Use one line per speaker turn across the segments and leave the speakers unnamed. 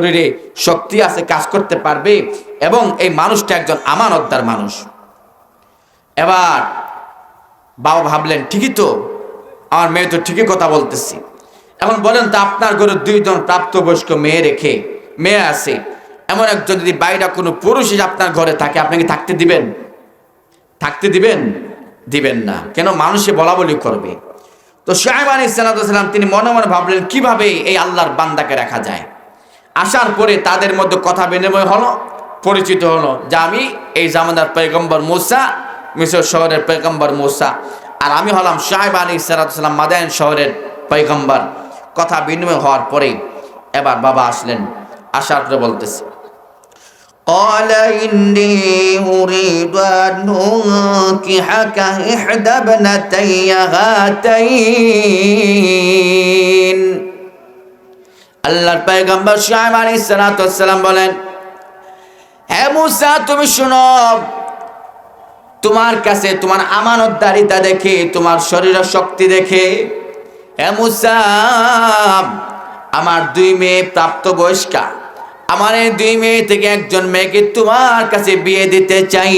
শরীরে শক্তি আছে, কাজ করতে পারবে এবং এই মানুষটা একজন আমানতদার মানুষ। এবার বাবা ভাবলেন, ঠিকই তো, আমার মেয়ে তো ঠিকই কথা বলতেছি। এখন বলেন তো, আপনার ঘরে দুইজন প্রাপ্তবয়স্ক মেয়ে রেখে মেয়ে আছে, এমন একজন যদি বাইরে কোনো পুরুষ আপনার ঘরে থাকে, আপনি কি থাকতে দিবেন? থাকতে দিবেন? দিবেন না। কেন? মানুষে বলা বলি করবে। তো সাহেব আলী সালাম, তিনি মনে মনে ভাবলেন, কীভাবে এই আল্লাহর বান্দাকে রাখা যায়? আসার পরে তাদের মধ্যে কথা বিনিময় হলো পরিচিত হলো যে আমি এই জামানার পৈগম্বর মুসা মিশর শহরের পৈগম্বর মুসা আর আমি হলাম সাহেব আলী সালাম মাদায়ন শহরের পৈগম্বর কথা বিনিময় হওয়ার পরেই এবার বাবা আসলেন আসার পরে বলতেছে
قال إني أريد أن أنكحك إحدى ابنتي هاتين
আল্লাহর পয়গম্বর সাহেব আলী সালাম বলেন হ্যাঁ মুসা, তুমি শুনো, তোমার কাছে তোমার আমানতদারিতা দেখে, তোমার শরীরের শক্তি দেখে হ্যাঁ মুসা, আমার দুই মেয়ে প্রাপ্ত বয়স্কা, আমার এই দুই মেয়ে থেকে একজন মেয়েকে তোমার কাছে বিয়ে দিতে চাই।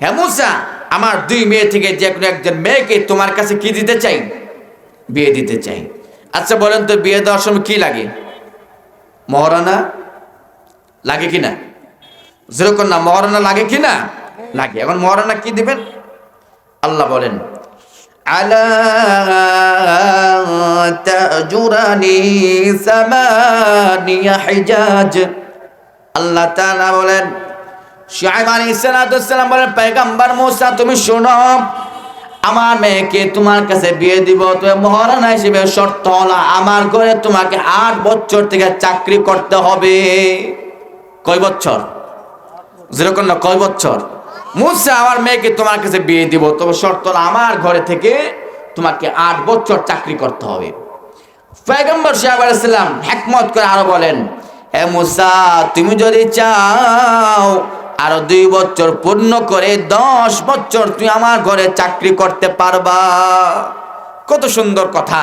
হ্যাঁ মুসা, আমার দুই মেয়ে থেকে যে কোনো একজন মেয়েকে তোমার কাছে কি দিতে চাই? বিয়ে দিতে চাই। আচ্ছা বলেন তো বিয়ে দেওয়ার সময় কী লাগে? মহারানা? লাগে কি না? যেরকম না, মহারানা লাগে কি না? লাগে। এখন মহারানা কি দিবেন? আল্লাহ বলেন,
আলা সামানিয়া
আল্লাহ বলেন বলেন মূসা, তুমি শোনো আমার মেয়েকে তোমার কাছে বিয়ে দিব, তুমি মহারানা হিসেবে শর্ত হলো। আমার ঘরে তোমাকে আট বছর থেকে চাকরি করতে হবে। কয় বছর? যেরকম না কয় বছর? মুসা আমার মেয়েকে তোমার কাছে বিয়ে দিব, তবে শর্ত হলো আমার ঘরে থেকে তোমাকে আট বছর চাকরি করতে হবে। পয়গম্বর সাহেব আলাইসাল্লাম হ্যাকমত করে আরও বলেন, হে মুসা, তুমি যদি চাও আরও দুই বছর পূর্ণ করে দশ বছর তুমি আমার ঘরে চাকরি করতে পারবা। কত সুন্দর কথা।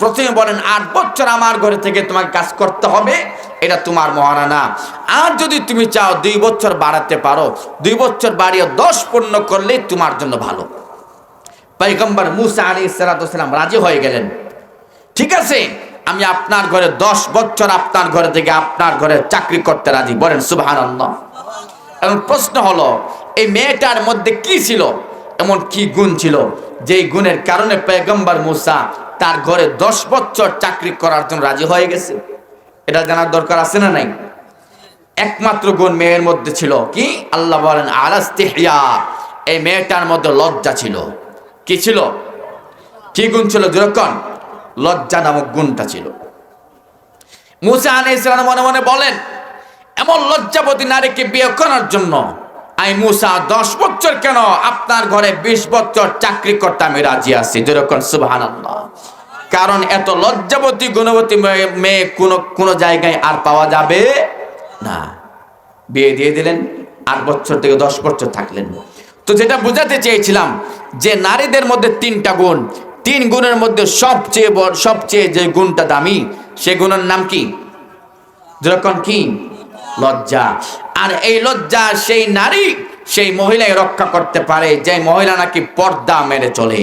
প্রথমে বলেন, আট বছর আমার ঘরে থেকে তোমাকে কাজ করতে হবে, এটা তোমার মহারানা। আর যদি তুমি চাও দুই বছর বাড়াতে পারো, দুই বছর বাড়িয়ে দশ পূর্ণ করলেই তোমার জন্য ভালো। পৈগম্বর মুসা আলী সালাম রাজি হয়ে গেলেন। ঠিক আছে, আমি আপনার ঘরে দশ বছর আপনার ঘরে থেকে আপনার ঘরে চাকরি করতে রাজি। বলেন সুবাহান এখন প্রশ্ন হলো, এই মেয়েটার মধ্যে কি ছিল? এমন কি গুণ ছিল? যেই গুণের কারণে পেগম্বর মুসা তার ঘরে দশ বছর চাকরি করার জন্য রাজি হয়ে গেছে? এটা জানার দরকার আছে না নাই? একমাত্র গুণ মেয়ের মধ্যে ছিল কি? আল্লাহ বলেন, আলাস্তিহিয়া এই মেয়েটার মধ্যে লজ্জা ছিল। কি ছিল? কি গুণ ছিল যেরকম লজ্জা নামক গুণটা ছিল। মুসা আলী ইসলাম মনে মনে বলেন এমন লজ্জাবতী নারীকে বিয়ে করার জন্য। আমি মুসা, দশ বছর কেন আপনার ঘরে বিশ বছর চাকরি করতে আমি রাজি আছি? যেরকম সুবাহান কারণ এত লজ্জাবতী, গুণবতী মেয়ে- কোনো কোনো জায়গায় আর পাওয়া যাবে না। বিয়ে দিয়ে দিলেন, আট বছর থেকে দশ বছর থাকলেন। তো যেটা বোঝাতে চেয়েছিলাম, যে নারীদের মধ্যে তিনটা গুণ। তিন গুণের মধ্যে সবচেয়ে সবচেয়ে যে গুণটা দামি, সে গুণের নাম কি? যেরকম কি? লজ্জা। আর এই লজ্জা সেই নারী সেই মহিলাই রক্ষা করতে পারে, যে মহিলা নাকি পর্দা মেরে চলে।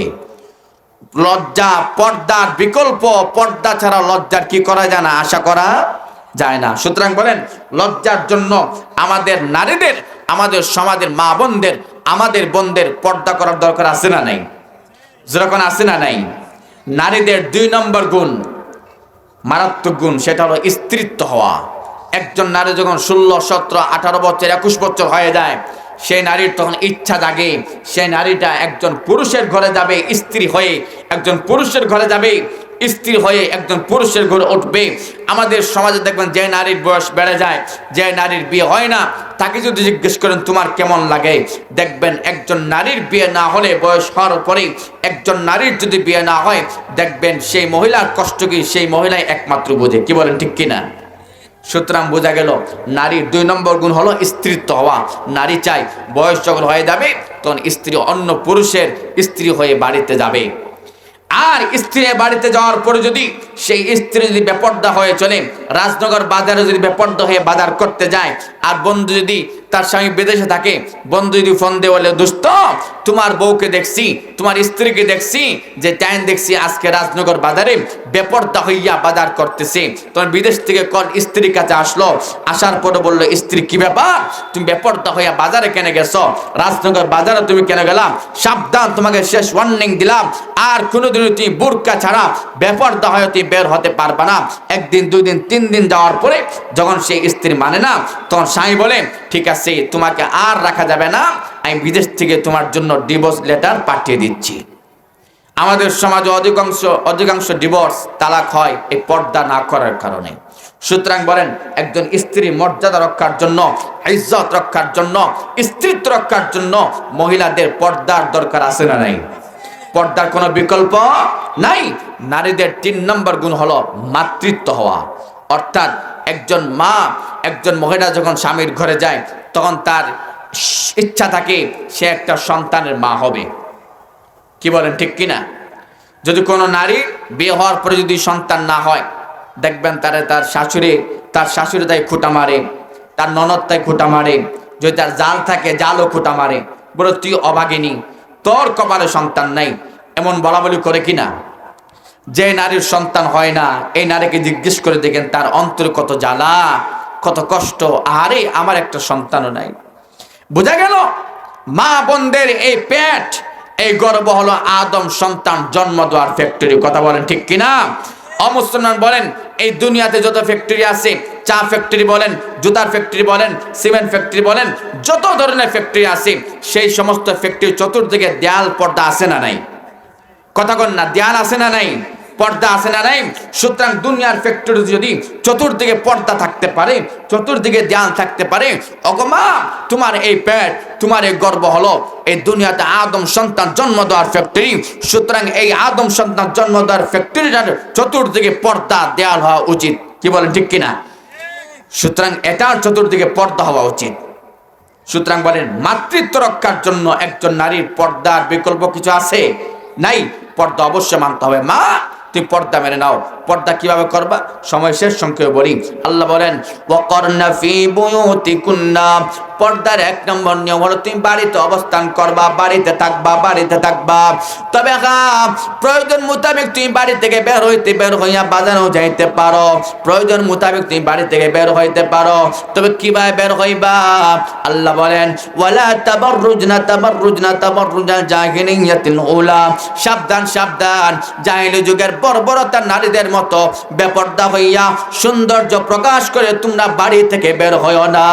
লজ্জা, পর্দার বিকল্প, পর্দা ছাড়া লজ্জার কি করা যায় না, আশা করা যায় না। সুতরাং বলেন, লজ্জার জন্য আমাদের নারীদের, আমাদের সমাজের মা বোনদের, আমাদের বোনদের পর্দা করার দরকার আছে না নাই? যেরকম আছে না নাই? নারীদের দুই নম্বর গুণ, মারাত্মক গুণ, সেটা হলো স্ত্রীত্ব হওয়া। একজন নারী যখন ষোলো, সতেরো, আঠারো বছর, একুশ বছর হয়ে যায়, সেই নারীর তখন ইচ্ছা জাগে। সেই নারীটা একজন পুরুষের ঘরে যাবে, স্ত্রী হয়ে একজন পুরুষের ঘরে যাবে, স্ত্রী হয়ে একজন পুরুষের ঘরে উঠবে। আমাদের সমাজে দেখবেন যে নারীর বয়স বেড়ে যায়, যে নারীর বিয়ে হয় না, তাকে যদি জিজ্ঞেস করেন, তোমার কেমন লাগে? দেখবেন একজন নারীর বিয়ে না হলে বয়স হওয়ার পরে একজন নারীর যদি বিয়ে না হয়, দেখবেন সেই মহিলার কষ্ট কি সেই মহিলাই একমাত্র বোঝে। কি বলেন, ঠিক কিনা? সুতরাং বোঝা গেল, নারীর দুই নম্বর গুণ হলো স্ত্রীত্ব হওয়া। নারী চাই বয়স যখন হয়ে যাবে, তখন স্ত্রী অন্য পুরুষের স্ত্রী হয়ে বাড়িতে যাবে। আর স্ত্রী বাড়িতে যাওয়ার পরে যদি সেই স্ত্রী যদি বেপর্দা হয়ে চলে, রাজনগর বাজারে যদি বেপর্দা হয়ে বাজার করতে যায়, আর বন্ধু যদি তার স্বামী বিদেশে থাকে, বন্ধু যদি ফোন দিয়ে বলে দোস্ত তোমার বউকে দেখছি, তোমার স্ত্রীকে দেখছি, যে টাইম দেখছি, আজকে রাজনগর বাজারে বেপর্দা হইয়া বাজার করতেছে। তোমার বিদেশ থেকে কল স্ত্রীর কাছে আসলো? আসার পরে বলল, স্ত্রী, কি ব্যাপার? তুমি বেপর্দা হইয়া বাজারে কেন গেছো? রাজনগর বাজারে তুমি কেন গেলাম সাবধান, তোমাকে শেষ ওয়ার্নিং দিলাম। আর কোনোদিনও তুমি বুরকা ছাড়া বেপর্দা হয়ে তুমি বের হতে পারবা না। একদিন দুই দিন তিন দিন যাওয়ার পরে যখন সেই স্ত্রী মানে না, তখন স্বামী বলে, ঠিক আছে, তোমাকে আর রাখা যাবে না। আমি বিদেশ থেকে তোমার জন্য ডিভোর্স লেটার পাঠিয়ে দিচ্ছি। আমাদের সমাজে অধিকাংশ অধিকাংশ ডিভোর্স তালাক হয় এই পর্দা না করার কারণে। সুতরাং বলেন, একজন স্ত্রী মর্যাদা রক্ষার জন্য, ইজ্জত রক্ষার জন্য, স্ত্রীত্ব রক্ষার জন্য মহিলাদের পর্দার দরকার আছে না নাই? পর্দার কোনো বিকল্প নাই? নারীদের তিন নম্বর গুণ হলো মাতৃত্ব হওয়া। অর্থাৎ একজন মা, একজন মহিলা যখন স্বামীর ঘরে যায়, তখন তার ইচ্ছা থাকে সে একটা সন্তানের মা হবে। কি বলেন, ঠিক কিনা? যদি কোনো নারী বিয়ে হওয়ার পরে যদি সন্তান না হয়, দেখবেন তারা তার শাশুড়ি তার শাশুড়ি তাই খুঁটা মারে, তার ননদ তাই খুঁটা মারে, যদি তার জাল থাকে, জালও খুঁটা মারে। বলে, তুই অভাগিনী, তোর কপালে সন্তান নাই, এমন বলা বলি করে কিনা? যে নারীর সন্তান হয় না, এই নারীকে জিজ্ঞেস করে দেখেন তার অন্তরে কত জ্বালা, কত কষ্ট আরে আমার একটা সন্তানও নাই। বোঝা গেল? মা বোনদের এই পেট, এই গর্ব হলো আদম সন্তান জন্ম দেওয়ার ফ্যাক্টরি কথা বলেন ঠিক কিনা? অমুসলমান বলেন, এই দুনিয়াতে যত ফ্যাক্টরি আছে, চা ফ্যাক্টরি বলেন, জুতার ফ্যাক্টরি বলেন, সিমেন্ট ফ্যাক্টরি বলেন, যত ধরনের ফ্যাক্টরি আছে, সেই সমস্ত ফ্যাক্টরি চতুর্দিকে দেয়াল পর্দা আছে না নাই? কথা কন না, দেয়াল আছে না নাই? পর্দা আছে না নাই? সুতরাং দুনিয়ার ফ্যাক্টরি যদি চতুর্দিকে পর্দা থাকতে পারে, চতুর্দিকে দেয়াল থাকতে পারে অগমা তোমার এই পেট, তোমার এই গর্ব হলো এই দুনিয়াতে আদম সন্তান জন্ম দেওয়ার ফ্যাক্টরি সুতরাং এই আদম সন্তান জন্ম দেওয়ার ফ্যাক্টরিটার চতুর্দিকে পর্দা, দেয়াল হওয়া উচিত। কি বলেন, ঠিক কিনা? সুতরাং এটার চতুর্দিকে পর্দা হওয়া উচিত। সুতরাং বলেন, মাতৃত্ব রক্ষার জন্য একজন নারীর পর্দার বিকল্প কিছু আছে? নাই? পর্দা অবশ্যই মানতে হবে। মা তুমি পর্দা মেনে নাও। পর্দা কীভাবে করবা? সময় শেষ, সংক্ষেপে বলি। আল্লাহ বলেন, ওয়াকরনা ফি বুয়ুতিকুন্না। পর্দার এক নম্বর নিয়ম হলো তুমি বাড়িতে অবস্থান করবা, বাড়িতে থাকবা বাড়িতে থাকবা। তবে হ্যাঁ প্রয়োজন মোতাবেক তুমি বাড়ি থেকে বের হইতে বের হইয়া বাজারেও যাইতে পারো। প্রয়োজন মোতাবেক তুমি বাড়ি থেকে বের হইতে পারো। তবে কীভাবে বের হইবা? আল্লাহ বলেন, ওয়ালা তাবাররুজনা তাবাররুজনা তাবাররুজাল জাহিলিয়াতিল উলা। সাবধান সাবধান। জাহিলি যুগের বর্বরতা নারীদের মতো বেপর্দা হইয়া সৌন্দর্য প্রকাশ করে তোমরা বাড়ি থেকে বের হইও না।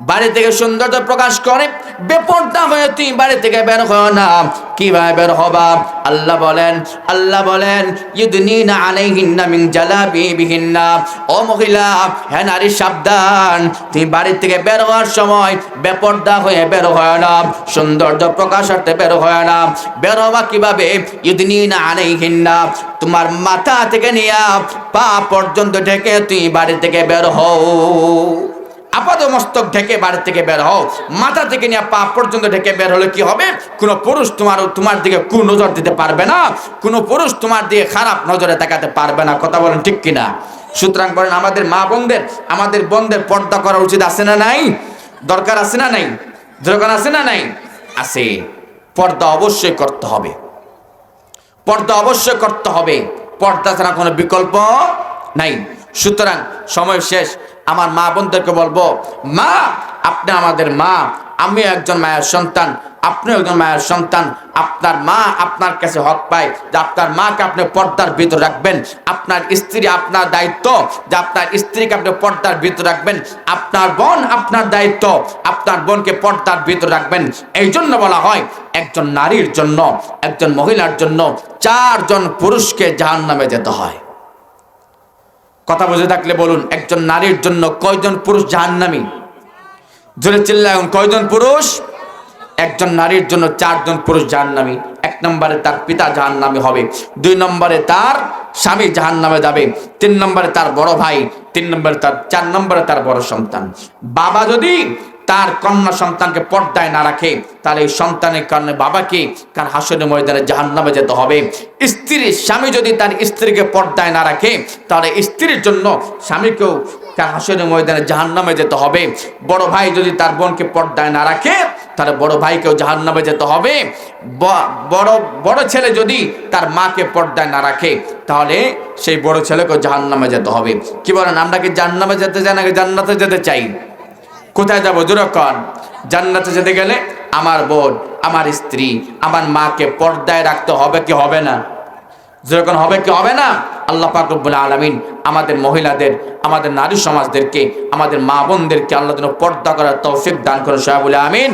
বাড়ি থেকে সৌন্দর্য প্রকাশ করে, বেপর্দা হয়ে তুই বাড়ি থেকে বের হয় না। কীভাবে বের হবা? আল্লাহ বলেন আল্লাহ বলেন, ইউদনিনা আলাইহিন্না মিন জালাবিবিহিন্না। ও মহিলা, হে নারী, সাবধান। তুই বাড়ি থেকে বের হওয়ার সময় বেপর্দা হয়ে বের হয় না, সৌন্দর্য প্রকাশার্থে বের হয় না। বের হওয়া কীভাবে? ইউদনিনা আলাইহিন্না। তোমার মাথা থেকে নিয়ে পা পর্যন্ত ঢেকে তুই বাড়ি থেকে বের হও। আপাত মস্তক ঢেকে বাড়ি থেকে বের হও। মাথা থেকে নিয়ে পা পর্যন্ত ঢেকে বের হলে কি হবে? কোনো পুরুষ তোমার তোমার দিকে কু নজর দিতে পারবে না। কোনো পুরুষ তোমার দিকে খারাপ নজরে তাকাতে পারবে না। কথা বলেন ঠিক কিনা? সুতরাং বলেন, আমাদের মা বোনদের, আমাদের বোনদের পর্দা করা উচিত আছে না নাই? দরকার আছে না নাই? দরকার আছে না নাই? আছে। পর্দা অবশ্যই করতে হবে। পর্দা অবশ্যই করতে হবে। পর্দা ছাড়া কোনো বিকল্প নাই। সুতরাং সময় শেষ। আমার মা বোনদেরকে বলব, মা, আপনি আমাদের মা। আমি একজন মায়ের সন্তান, আপনি একজন মায়ের সন্তান। আপনার মা আপনার কাছে হক পায় যে আপনার মাকে আপনি পর্দার ভিতর রাখবেন। আপনার স্ত্রী আপনার দায়িত্ব যে আপনার স্ত্রীকে আপনি পর্দার ভিতর রাখবেন। আপনার বোন আপনার দায়িত্ব, আপনার বোনকে পর্দার ভিতর রাখবেন। এই জন্য বলা হয়, একজন নারীর জন্য, একজন মহিলার জন্য চারজন পুরুষকে জাহান নামে যেতে হয়। কথা বুঝে থাকলে বলুন, একজন নারীর জন্য কয়জন পুরুষ জাহান্নামী? জোরে চিল্লায় কয়জন পুরুষ? একজন নারীর জন্য চারজন পুরুষ জাহান্নামি। এক নম্বরে তার পিতা জাহান্নামে হবে, দুই নম্বরে তার স্বামী জাহান্নামে যাবে, তিন নম্বরে তার বড় ভাই, তিন নম্বরে তার, চার নম্বরে তার বড় সন্তান। বাবা যদি তার কন্যা সন্তানকে পর্দায় না রাখে, তাহলে এই সন্তানের কারণে বাবাকে কার হাসনের ময়দানে জাহান্নামে যেতে হবে। স্ত্রীর স্বামী যদি তার স্ত্রীকে পর্দায় না রাখে, তাহলে স্ত্রীর জন্য স্বামীকেও কার হাসনের ময়দানে জাহান্নামে যেতে হবে। বড় ভাই যদি তার বোনকে পর্দায় না রাখে, তাহলে বড় ভাইকেও জাহান্নামে যেতে হবে। বড় বড় ছেলে যদি তার মাকে পর্দায় না রাখে, তাহলে সেই বড় ছেলেকেও জাহান্নামে যেতে হবে। কি বলেন, আমরা কি জাহান্নামে যেতে চাই নাকি জান্নাতে যেতে চাই? কোথায় যাব দুরক্ষণ জান্নাতে যেতে গেলে আমার বোন, আমার স্ত্রী, আমার মাকে পর্দায় রাখতে হবে কি হবে না? যেরকম হবে কি হবে না? আল্লাহ পাকবুল আলমিন আমাদের মহিলাদের, আমাদের নারী সমাজদেরকে, আমাদের মা বোনদেরকে আল্লাহ পর্দা করার তৌফিক দান করে সাহেব আমিন।